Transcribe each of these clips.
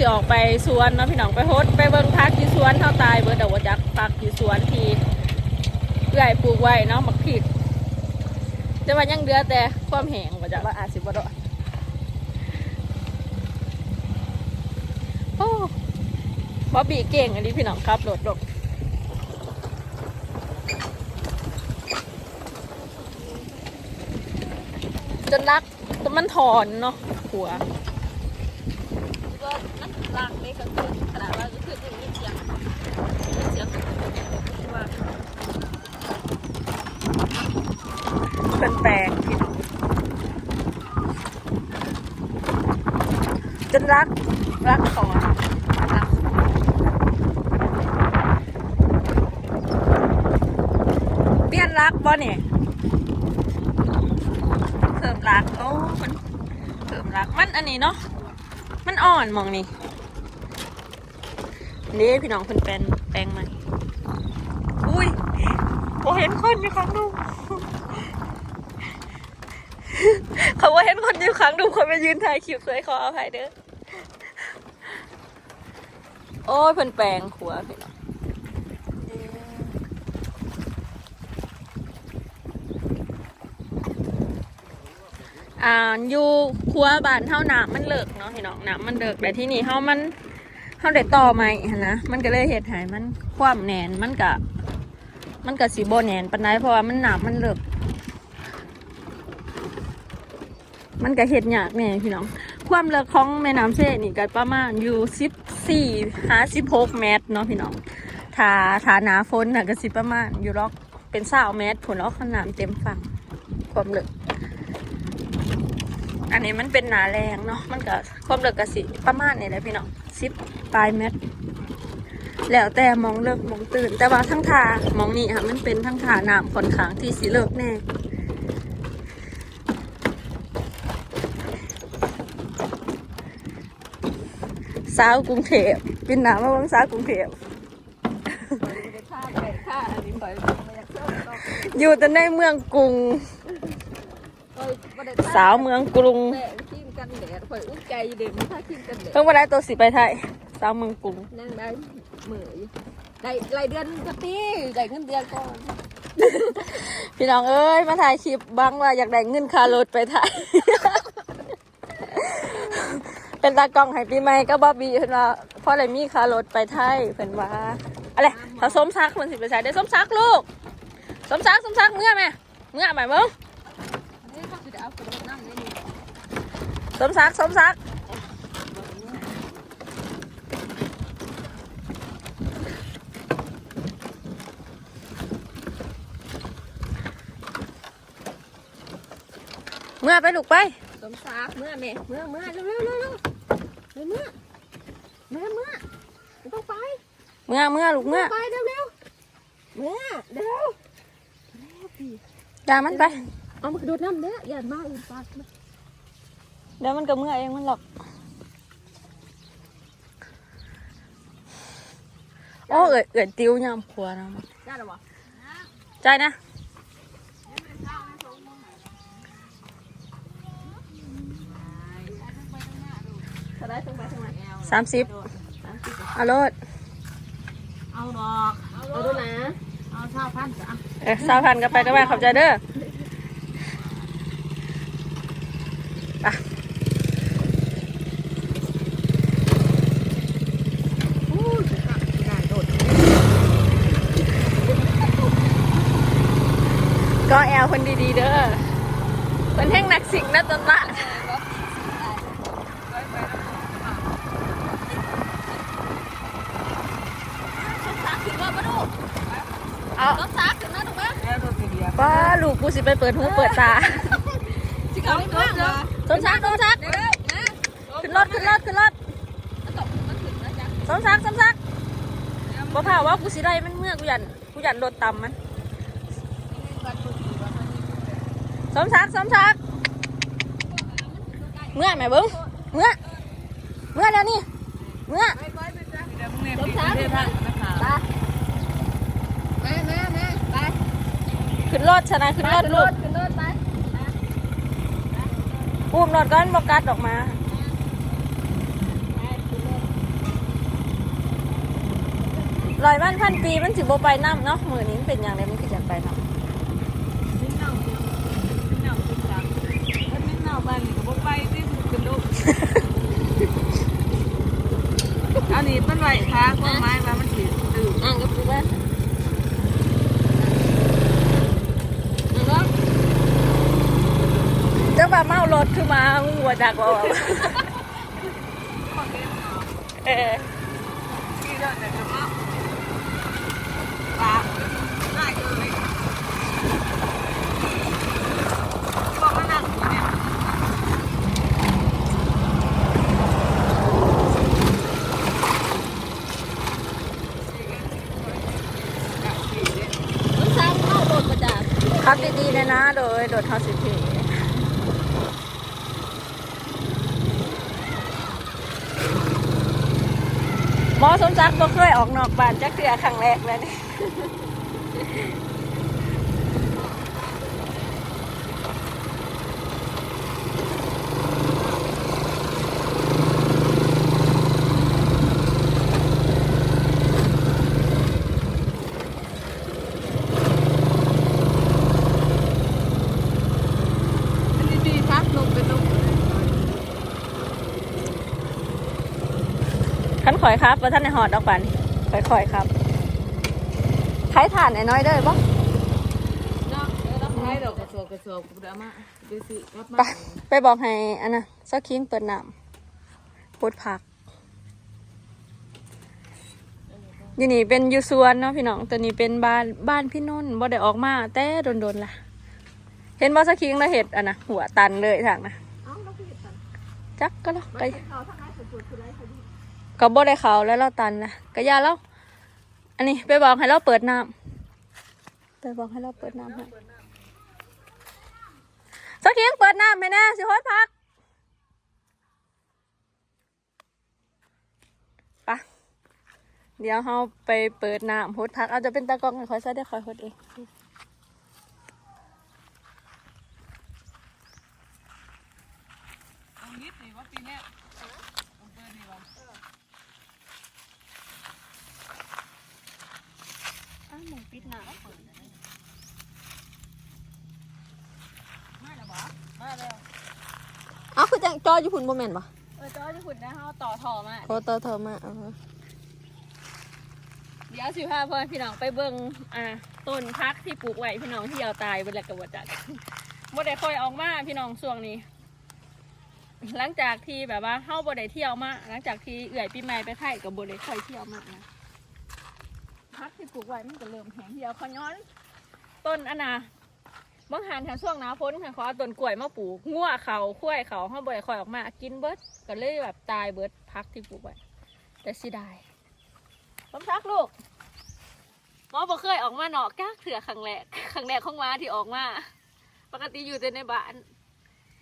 สิออกไปสวนเนาะพี่น้องไปโฮสไปเบิ่งพักที่สวนเท่าตายเบิดเดอกว่าจักพักที่สวนทีเอื้อยปลูกไว้เนาะมักผิดแต่ว่ายังเดือแต่ความแห้งว่าจักว่าอาจสิบ่ดอกโอ้บอบบี้เก่งอันนี้พี่น้องครับรถลงจนรักจนมันถอนเนาะหัว ก็นั่นลากเลยก็คือ ขนาดว่าก็คือจะมีเสียงเสียงว่าเป็นแปลงพี่น้องจนรัก รักของรักเปลี่ยนรักบ่เนี่ยเพิ่มรักโอ้มันเพิ่มรักมันอันนี้เนาะมันอ่อนมองนี่ นี่พี่น้องเพิ่นแปลงแปลงใหม่อุ้ยโอเห็นคนอยู่ครั้งดูเขาว่าเห็นคนอยู่ครั้งดูคนไปยืนถ่ายคลิปเคยขออภัยเด้อโอ้ยเพิ่นแปลงขัวพี่น้องอ่าอยู่ครัวบ้านเท่าน้ำมันเลิกเนาะพี่น้องน้ำมันเลิกแต่ที่นี่เฮามัน เฮาได้ต่อใหม่นะมันก็เลยเฮ็ดให้มันความแหนนมันก็มันก็สิบ่แหนนปานใดเพราะว่ามันหน้ำมันเลิกมันก็เฮ็ดยากแน่พี่น้อง ความเลิกของแม่น้ำเซนี่ก็ประมาณอยู่14 56เมตรเนาะพี่น้องถาถาหนาฝนน่ะก็สิประมาณอยู่ล็อกเป็น20เมตรผลล็อกขนาดเต็มฝั่งความเลิก อันนี้มันเป็นหนาแรงเนาะมันก็ความเลิกกะสิประมาณนี้แหละพี่น้องสิบปลายเม็ดแล้วแต่มองเลิกมองตื่น แต่ว่าทั้งทามองนี่ค่ะมันเป็นทั้งทาน้ำค่อนข้างที่สีเลิกแน่สาวกรุงเทพปินหนามาเบิ่งสาวกรุงเทพอยู่แต่ในเมืองกรุง สาวเมืองกรุงแม่กินกันแดดข่อยอุ้ใจเด็กมันถ้ากินกันแดดเพิ่งมาได้ตัวสีไปไทยสาวเมืองกรุงนั่งได้เหมื่อยได้รายเดือนก็ตีได้เงินเดือนก่อนพี่น้องเอ้ยมาถ่ายคลิปบ้างว่าอยากได้เงินค่ารถไปไทยเป็นตากล้องให้ปีใหม่ก็บอบบี้เพิ่นว่าเพราะอะไรมีค่ารถไปไทยเพิ่นว่าอะไรถ้าสมซักมันสิไปใช้ได้สมซักลูกสมซักสมซักเมื่อไหมเมื่อไหมมึง นี่เขาจะเอากระโดดน้ำนี่นี่ สมซักสมซักเมื่อไปลูกไป สมศักดิ์เมื่อแม่เมื่อเมื่อเร็วเร็วเร็วเร็วเร็วเมื่อเมื่อเมื่อไม่ต้องไป เมื่อเมื่อลูกเมื่อไปเร็วเร็วเมื่อเร็วอย่ามันไป เอามากระโดดน้ำเด้ออย่ามาอีกปาก เดี๋ยวมันก็เมื่อเองมันหรอกโอ้เอ๋ยเอ๋ยติ้วยามผัวนะได้หรอวะใจนะจะได้ทั้งไปทั้งไหนสามสิบเอารถเอาดอกเอาดูนะเอาเท่าพันจ้ะเออสาวพันกันไปก็ไปขอบใจเด้อไป ก็แอลคนดีๆเด้อคนแห่งนักสิงนะตนละซักขึ้นมาปะลูกเอาต้องซักขึ้นมาถูกไหมป้าลูกกูสิไปเปิดหูเปิดตาสิเขาไม่ว่างเหรอสมชักสมชักเดี๋ยวนะขึ้นรถขึ้นรถขึ้นรถมันตกมันถึงนะจ๊ะสมชักสมชักเดี๋ยวบ่พาว่ากูสิได้มันเมื่อกูยันกูยันรถต่ำมัน สมศักดิ์สมศักดิ์เมื่อแม่เบิ้งเมื่อเมื่อแล้วนี่เมื่อสมศักดิ์ไปมามามาไปขึ้นรถชนะขึ้นรถลูกขึ้นรถไปปูมรถก้อนบกัดออกมาลอยบ้านพันปีมันสิบ่ไปน้ำเนาะมือนี้มันเป็นอย่างไรมันคืออยากไปน้ำมิ้นเน่ามิ้นเน่าจริงจังแล้วมิ้นเน่าบ้านนี่ก็บ่ไปที่สุดกัน ลูกอันนี้เป็นไหวค่ะความหมามันสิตื่นอ่างกับกูว่าเจ้าบ่าเมารถคือมาหัวจักว่าเออที่เราจะจะมาปากได้เลยบอกว่านั่งอยู่เนี่ย สมศักดิ์เข้ารถมาจาก ขับดีๆ เลยนะ โดยโดดทอสิทีหมอสมศักดิ์บ่เคยออกนอกบ้านจักเทือครั้งแรกเลยนี่นี้ดีครับลงไปลง ขันข่อยครับว่าท่านในหอดออกปันข่อยๆครับใช้ถ่านไอ้น้อยเด้อบ่เนาะเออรับให้ดอกกระโซกกระโซกกูได้มาไปสิรับมาไปไปบอกให้อันน่ะสักคิงเปิดน้ำปดผักอยู่นี่เป็นอยูสวนเนาะพี่น้องตัวนี้เป็นบ้านบ้านพี่นุ่นบ่ได้ออกมา แต่โดนๆล่ะ เห็นบ่สักคิงแล้วเห็ดอันน่ะหัวตันเลยทางน่ะเอ้าเราคือเห็นกันจักก็แล้วก็เขาทั้งนั้นสุดๆคือไรเขาดี ก็บ่ได้เขาแล้วเราตันนะก็ยาแล้ว อันนี้ไปบอกให้เราเปิดน้ำไปบอกให้เราเปิดน้ำให้สักคิงเปิดน้ำไหมนะสิฮอดพักไปะเดี๋ยวเราไปเปิดน้ำฮดพักเอาจะเป็นตากล้องให้คอยซะได้คอยฮดเอง เอานิดนี่ว่าปีเนี้ยเอาเปิดนี่ว่าอ้าวหมูปิดน้ำมาแล้วบ่มาแล้วอ้าวคือจังจออยู่พุ่นโมเมนต์ปะเออจอจะขุดนะเฮาต่อถอมาโทรต่อโทรมาเอาเดี๋ยวสิพาพ่อพี่น้องไปเบิ่งอ่าต้นพักที่ปลูกไว้พี่น้องที่เอาตายไปแล้วก็บ่จักบ่ได้ค่อยออกมาพี่น้องช่วงนี้ หลังจากที่แบบว่าเฮาบ่ได้เที่ยวมาหลังจากที่เอื่อยปีใหม่ไปไทยก็บ่ได้ค่อยเที่ยวมานะพักที่ ปลูกไว้มันก็เริ่มแห้งเหี่ยวขย้อน ต้นอันน่ะบางหันทางช่วงหน้าฝนค่ะเขาเอาต้นกล้วยมาปลูกงัวเขาคุ้ยเขาเฮาบ่ได้ค่อยออกมากินเบิดก็เลยแบบตายเบิดพักที่ปลูกไว้แต่สิได้ผมทักลูกหมอบ่เคยออกมาเนาะก้าเถื่อครั้งแรกครั้งแรกของมาที่ออกมา ปกติอยู่แต่ในบ้าน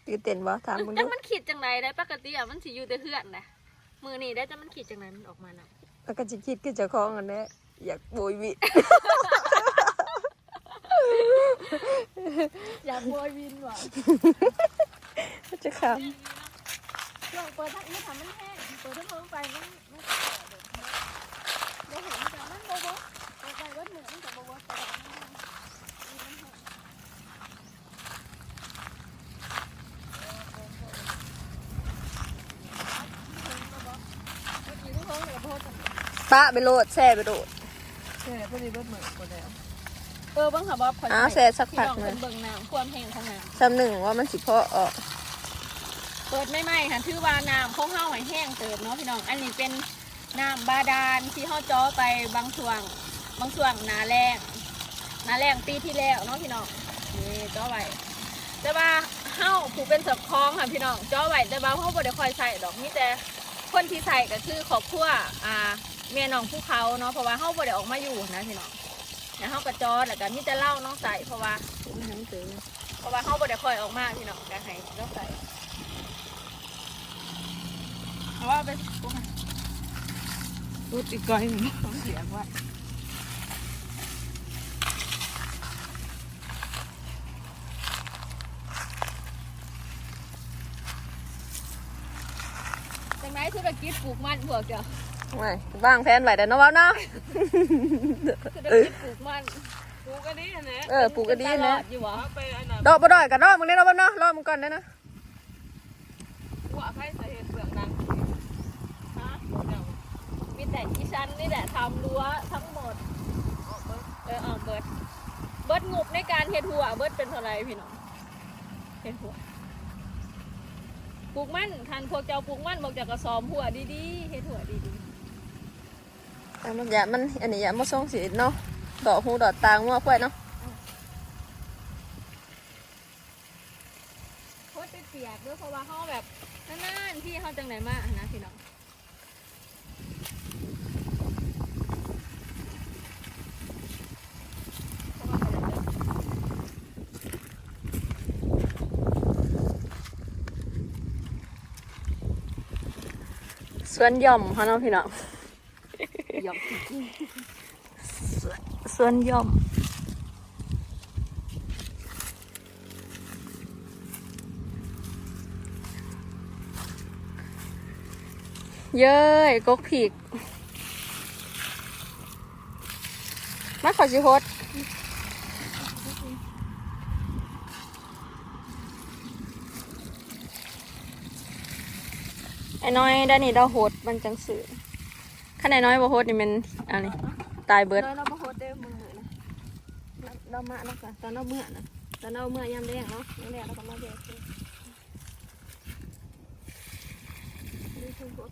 ตื่นเต้นบ่ถามมึงจัดูงมันขีดจังไรได้ปกติอะมันสิอยู่แต่เพื่อนนะมือนี่ได้จังมันขีดจังไรมันออกมาน่ะแล้วก็จะคิดคือเจ้าของอันนี้ อยากโบยวิอยากโวยวินว่ะจะขับช่วงเปิดทั้งนี้ทำมันแห้งเปิดทั้งเพิ่งไปมันมันเดี๋ยวเห็นแต่มันโบโบเปิดไปวัดเหนือมันจะโบโบแต่มันแห้งมันแห้งเมื่อกี้ทุกคนกับโบจังปะไปโหลดแช่ไปโหลดใช่ พอดีเบิดเหมือนกันแล้วเออบังค่ะบ๊อบขออ้าวแช่สักพักพี่หน้นึ่องงเป็นเบิ่งน้ำความแห้งของน้ำ ซ้ำหนึ่งว่ามันสิเพาะออกเปิดไม่ไหมค่ะถือว่าน้ำคงเฮาให้แห้งเติบเนาะพี่น้อง อันนี้เป็นน้ำบาดาลที่เฮาจ้อไปบางช่วง บางช่วงหนาแรงหนาแรงปีที่แล้วเนาะพี่น้องนี่จ้อไว้แต่ว่าเฮาผู้เป็นเจ้าของค่ะพี่น้องจ้อไว้แต่ว่าเฮาบ่ได้ค่อยใส่ดอกมีแต่คนที่ใส่ก็คือครอบครัวอ่า เมียน้องภูเขาเนาะเพราะว่าเฮาบ่ได้ออกมาอยู่นะพี่น้องแล้วเฮาก็จอดแล้วก็มีแต่เล่าน้องใส่เพราะว่าเพราะว่าเฮาบ่ได้ค่อยออกมาพี่น้องก็ให้น้องใส่เพราะว่าเป็นรูดอีกก้อยหนึ่งต้องเสียว่าจังไดธุรกิจปลูกมันพวกเจ้า ไม่วางแผนไว้แต่เนาะว่าเนาะธุรกิจปลูกมันปูก็ดีนะเออปลูกก็ดีตลนะอดอยู่บ่เอาไปอันนั้นดอกบ่ดอยกันดอกมึงเนี่ยเนาะบ่เนาะรอมึงก่อนเด้อนะหัวไผ่สาเหตุเปลือกนั้นฮะมีแต่ที่ฉันนี่แหละทำรั้วทั้งหมดเออเอาเบิดเบิดงบในการเฮ็ดหัวเบิดเป็นเท่าไหรพี่น้องเฮ็ดหัวปลูกมันทันพวกเจ้าปลูกมันบอกจากกระสอบหัวดีๆเฮ็ดหัวดี แต่มันอย่ามันอันนี้อย่ามาส่งสีเนาะดอกหูดอกตางงัวควายเนาะๆโคตรเปียกด้วยเพราะว่าเขาแบบนานๆที่เขาจังไหนมานะพี่น้องสวนหย่อมเขาเนาะพี่น้อง ยอมสวนย่อมเย้ยกกผีกมาขอสิโฮดไอ้น้อยด้านนี้เราโฮดมันจังสื่อ ขันไอ้น้อยบ่โฮดนี่มันอันนี้ตายเบิด เราเราบ่โฮดเด้อมึงมื้อนะเรามาเนาะค่ะตอนเราเมื่อนะตอนเราเมื่อยามแดงเนาะยามแดงเราก็มาแบกเลยนี่คือพวก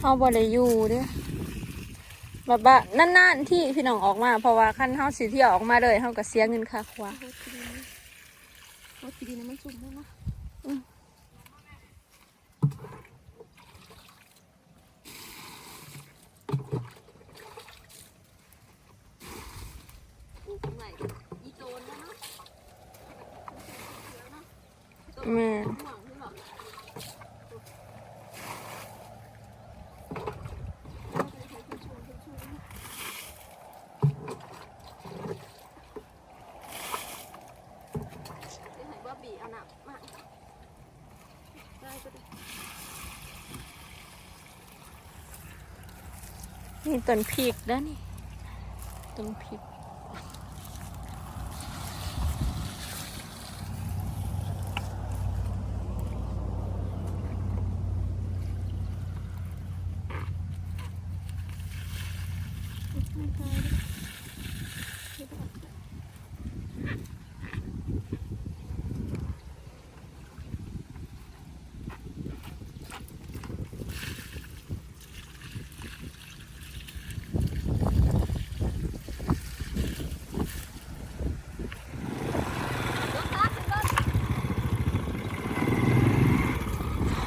เอาบ่ได้อยู่เด้อแบบว่านานๆที่พี่น้องออกมา เพราะว่าคันเฮาสิเที่ยวออกมาเลยเฮาก็เสียเงินค่าครัวโฮด ดีนะมันสุกเนาะแม่น ให้บ่บีเอาน้ำมาได้ก็ได้ นี่ต้นพริกเด้อนี่ต้นพริกโ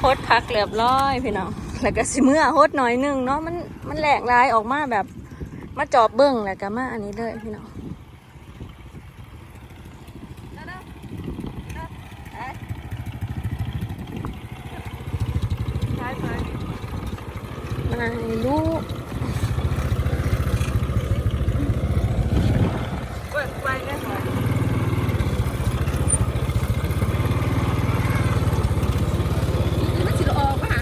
ฮดพักเรียบร้อยพี่น้องแล้วก็สิเมื่อโฮดหน่อยหนึงเนาะมันมันแหลกลายออกมาแบบมาจอบเบิ้งแล้วก็มาอันนี้เลยพี่น้องใช่ไหมมาลูก เปิดไปได้ไหม มันสิออกป่ะฮะ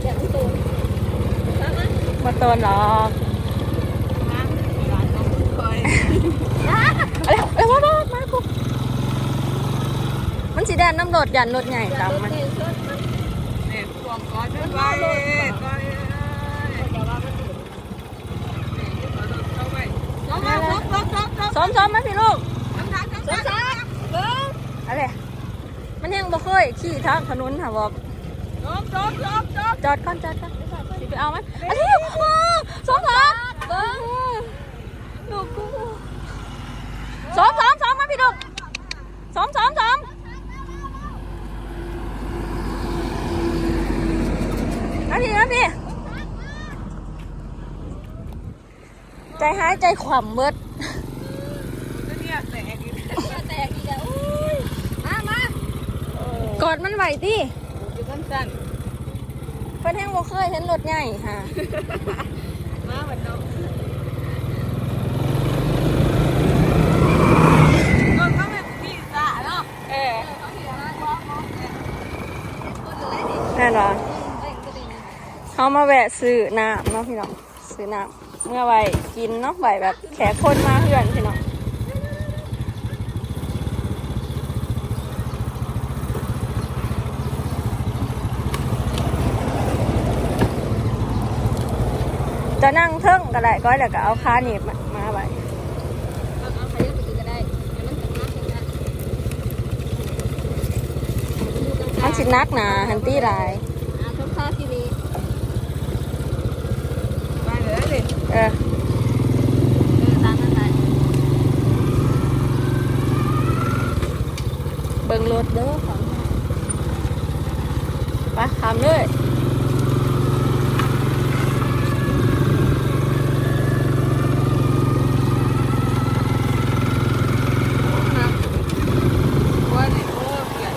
เดี๋ยวมันโตมามา มา ตนหรอกร้านน้องคอยอะไรอะไรวะมามากูมันสีแดงน้ำรถยันรถใหญ่ตามมันเนี่ยพวงก้อนไปไปซ้อมซ้อมไหมพี่ลูกทำทางทำทางเบิ้งอะไรมันยังบ่เคยขี่ทางถนนค่ะบอกลบลบลบลบจอดก่อนจอดก่อน สิไปเอาไหมอันนี้มาซ้อมสามเบิ้งลูกกูซ้อมซ้อมซ้อมมาพี่ดุกซ้อมซ้อมซ้อมมาพี่มาพี่ใจหายใจขวำเบิดก็เนี่ยแตกอีกแตกอีกแล้วอุ้ยมามากอดมันไหวดิอยู่สั้น เพิ่นแห้งบ่เคยเห็นรถใหญ่ค่ะๆมาเหมือนน้องก็เข้าไปพี่สะเนาะเออเขาเห็นมากว่าเขาเนี่ยคนอะไรดิแน่นอนเอ้ยก็ดีเขามาแวะซื้อน้ำเนาะพี่น้องซื้อน้ำเมื่อไว้กินเนาะไว้แบบแขกคนมาเพื่อนพี่น้อง จะนั่งเทิงก็ได้ก็เดี๋ยวก็เอาขาหนีบมามาไว้เอาเอาใครยังไปกินก็ได้เดี๋ยวมันจะมาถึงนะมันสินักหนาฮันตี้หลายอ่าทุกท่าที่นี้ไปเลยเลยเออเออตามนั้นได้เบิ่งรถเด้อของไปทำเลย ว่าเนี่ยโอ้เปลี่ยน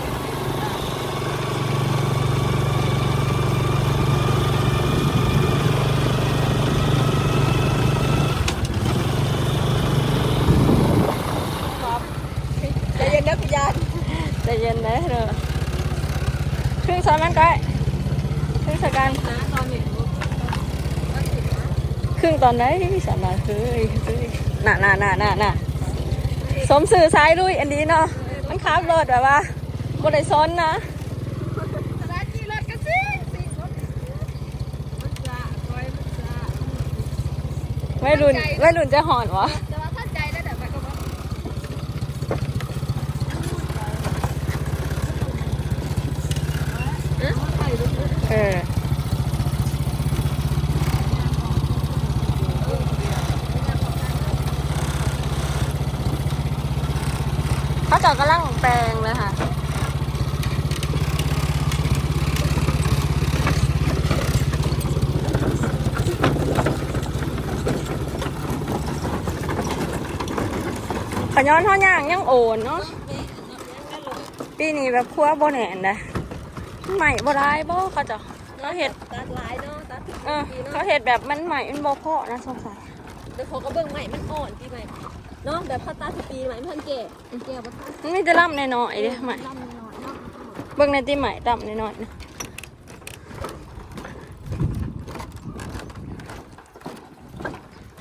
ใจเย็นนะพี่ยาน ใจ เย็นนะเด้อครึ่งซ้อนมันก็ได้ครึ่งสกันนะตอนนี้ก็ถึงนะครึ่งตอนไหนพี่สามาเฮ้ยเฮ้ยน่ะน่ะน่ะน่ะน่ะสมสื่อซ้ายลุยอันนี้เนาะมันขับรถแบบว่าบนไดซ้อนนะสถานที่รถก็สิสิรถมันจะคอยมันจะไม่รุนไม่รุนจะหอนวะ แต่ว่าเข้าใจแล้วแต่แบบก็ว่า เออ เขาจอดกำลังแปลงเลยค่ะขย้อนเท่าย่างยังโอนเนาะปีนี้แบบครัวโบแหนนเลยใหม่โบร้ายบ่เขาจะเขาเห็ดตัดลายเนาะตัดเออเขาเห็ดแบบมันใหม่มันโบพอนะสงสัยเดี๋ยวเขาก็เบิ่งใหม่มันอ่อนที่ใหม่ เนาะแบบพัตตาสปีใหม่มันแก่แก่บ่ทันมันมีแต่ล่ำน้อยๆเด้ใหม่ลำน้อยเนาะเบิ่งในที่ใหม่ล่ำน้อยๆนะ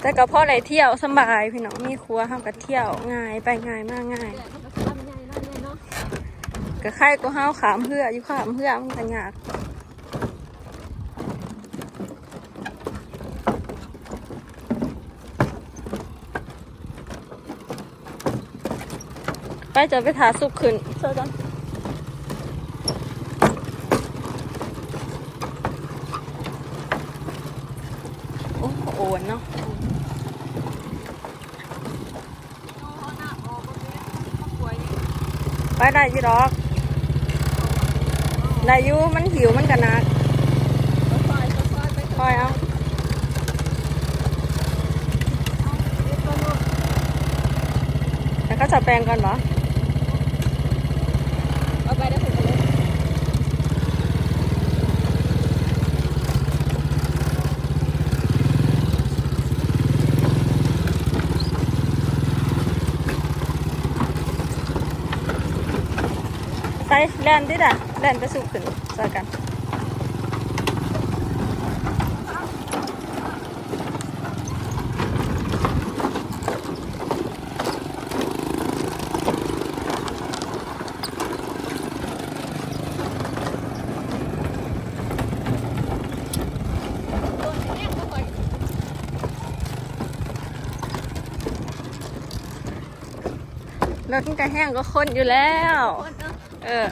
แต่ก็พอได้เที่ยวสำบายพี่น้องมีครัวห้ามกันเที่ยวง่ายไปง่ายมากง่ายแต่มันก็ลำใหญ่ลำใหญ่เนาะก็ใครก็ห้าวขามเพื่ออยู่ขามเพื่อมันก็ยาก ไปจะไปถาสุกขึ้นเชิญกันโอ้โอนเนาะเอาหน้าออกก็เป็นข้าวป่วยนี่ไปได้อยี่ดอก ได้อยูมันหิวมันกันนักซอยซอยไปคอยเอาแล้วก็จะแปลงก่อนเหรอ เอาไปได้ผลเลย ไป แลนดิด่ะแลนไปสุกขึ้นเจอกันต้นแห้งกรถมันก็แห้งก็คนอยู่แล้ว เนาะเออ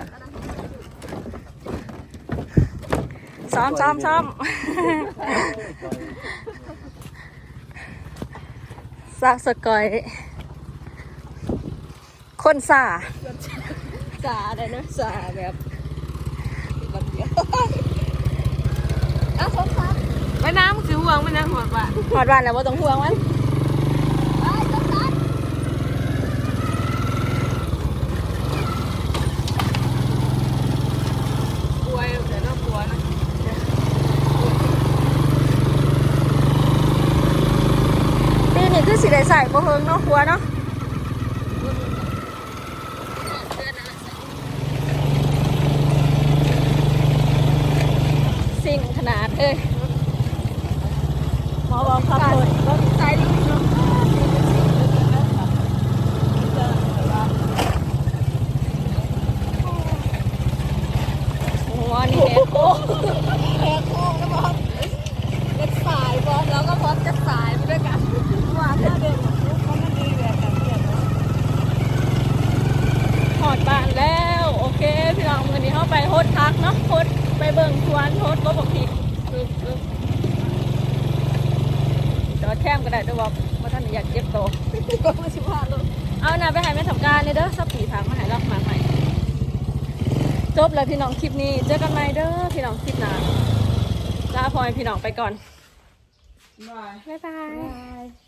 ซ้อมซ้อมซ้อมสาวสกอย คนซ่าสาได้นะสาแบบแบบเดียวอะสงสารไปน้ำสิห่วงมันยังหอดว่ะหอดวันแล้วว่าต้องห่วงมัน ไปสงสาร ป่วยแต่น่ากลัวนะ ปีนี้คือสิได้ ใส่บ่เฮิงเนาะหัวเนาะสิ่งขนาดเอ้ยหมอบอกขับรถรถไซลิงเนาะนี่แหละโอ้แหกโค้งนะบอสเป็นสายบอสแล้วก็บอสจะสายไปด้วยกัน ว่าถ้าเดินแบบลูกเขามันดีแบบกันเพื่อนนะ หอดบ้านแล้ว โอเค พี่ น้องวันนี้เข้าไปโฮดพักเนาะโฮดไปเบิ่งสวนโฮดก็บอกผิดจอดแคมก็ได้ด้วยบอกว่าท่านอยากเก็บโตก็ไม่ใช่ว่าเลยเอานะไปหายไม่ทำการเลยเด้อสักปีทางมาหายรอบมาใหม่จบแล้วพี่น้องคลิปนี้ เจอกันใหม่เด้อพี่น้องคลิปหน้าลาพลอยพี่น้องไปก่อนบายบาย